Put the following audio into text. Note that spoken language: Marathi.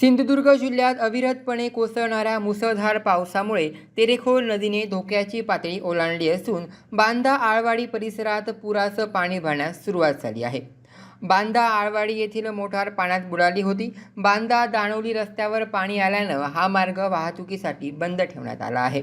सिंधुदुर्ग जिल्ह्यात अविरतपणे कोसळणाऱ्या मुसळधार पावसामुळे तेरेखोल नदीने धोक्याची पातळी ओलांडली असून बांदा आळवाडी परिसरात पुराचं पाणी भरण्यास सुरुवात झाली आहे. बांदा आळवाडी येथील मोटार पाण्यात बुडाली होती. बांदा दाणोली रस्त्यावर पाणी आल्यानं हा मार्ग वाहतुकीसाठी बंद ठेवण्यात आला आहे.